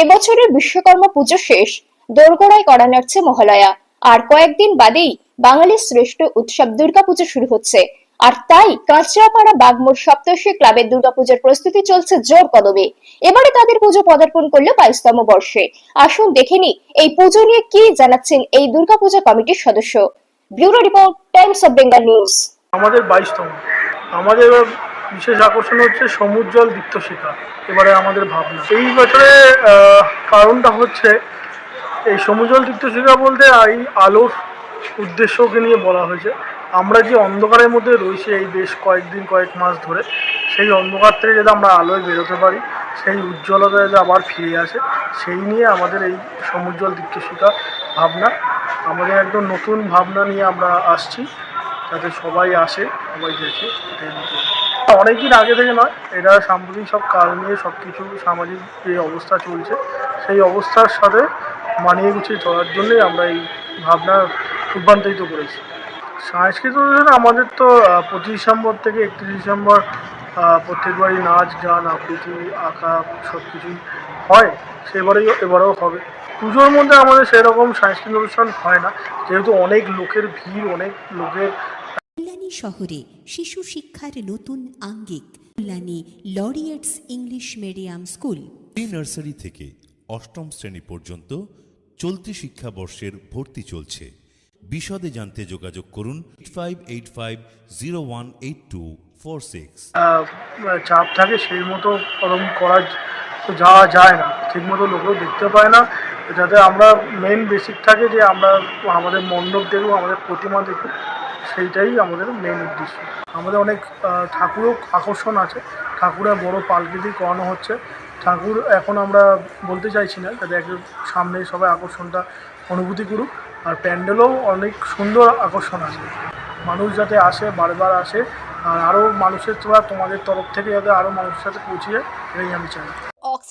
এবছরের বিশ্বকর্মা পুজো শেষ। দোরগোড়ায় করা নাড়ছে মহালয়া। আর কয়েকদিন বাদেই বাঙালির শ্রেষ্ঠ উৎসব দুর্গাপুজো শুরু হচ্ছে। আর তাই কাঁচরাপাড়া বাগমোড় সপ্তর্ষি ক্লাবের দুর্গাপূজার প্রস্তুতি চলছে জোর কদমে। এবারে তাদের পুজো পদার্পণ করল বাইশতম বর্ষে। আসুন দেখে নি এই পুজো নিয়ে কি জানাচ্ছেন এই দুর্গাপূজা কমিটির সদস্য। Bureau report Times of Bengal news. আমাদের বাইশতম। আমাদের বিশেষ আকর্ষণ হচ্ছে সমুজ্জ্বল দীপ্তশিখা, এবারে আমাদের ভাবনা। এই বছরে কারণটা হচ্ছে, এই সমুজ্জ্বল দীপ্তশিখা বলতে এই আলোর উদ্দেশ্যকে নিয়ে বলা হয়েছে। আমরা যে অন্ধকারের মধ্যে রয়েছি এই বেশ কয়েকদিন, কয়েক মাস ধরে, সেই অন্ধকার থেকে যাতে আমরা আলোয় বেরোতে পারি, সেই উজ্জ্বলতা যাতে আবার ফিরে আসে, সেই নিয়ে আমাদের এই সমুজ্জ্বল দীপ্তশিখা ভাবনা। আমাদের একদম নতুন ভাবনা নিয়ে আমরা আসছি, যাতে সবাই আসে, সবাই দেখে, এটাই নতুন অনেকদিন আগে থেকে নয়, এটা সাম্প্রতিক সব কাল নিয়ে সব কিছু সামাজিক যে অবস্থা চলছে, সেই অবস্থার সাথে মানিয়ে গুছিয়ে চলার জন্যই আমরা এই ভাবনা রূপান্তরিত করেছি। সাংস্কৃতিক অনুষ্ঠান আমাদের তো পঁচিশ ডিসেম্বর থেকে একত্রিশ ডিসেম্বর প্রত্যেকবারই নাচ, গান, আবৃত্তি, আঁকা সব কিছুই হয়, সেবারেই এবারেও হবে। পুজোর মধ্যে আমাদের সেরকম সাংস্কৃতিক অনুষ্ঠান হয় না, যেহেতু অনেক লোকের ভিড়, অনেক লোকের শহরে শিশু শিক্ষার নতুন আঙ্গিক Kalyani laureates English medium school. Pre nursery থেকে অষ্টম শ্রেণি পর্যন্ত চলতি শিক্ষাবর্ষের ভর্তি চলছে। বিশদে জানতে যোগাযোগ করুন five eight five zero one eight two four six চাপ থাকে সেই মতো ওরকম করা তো যাওয়া যায় না। ঠিকমতো লোকও দেখতে পায় না। যাতে আমরা মেন বেসিক থাকে যে আমরা আমাদের মণ্ডপ দেখব আমাদের প্রতিমা দেখব সেইটাই আমাদের মেন উদ্দেশ্য। আমাদের অনেক ঠাকুরও আকর্ষণ আছে। ঠাকুরের বড় পালকি দিয়ে করানো হচ্ছে। ঠাকুর এখন আমরা বলতে চাইছি না, যাতে একটু সামনে সবাই আকর্ষণটা, অনুভূতি করুক। আর প্যান্ডেলও অনেক সুন্দর আকর্ষণ আছে। মানুষ যাতে আসে, বারবার আসে, আর আরও মানুষের তোরা তোমাদের তরফ থেকে যাতে আরও মানুষের সাথে পৌঁছে যায়, এটাই আমি চাই।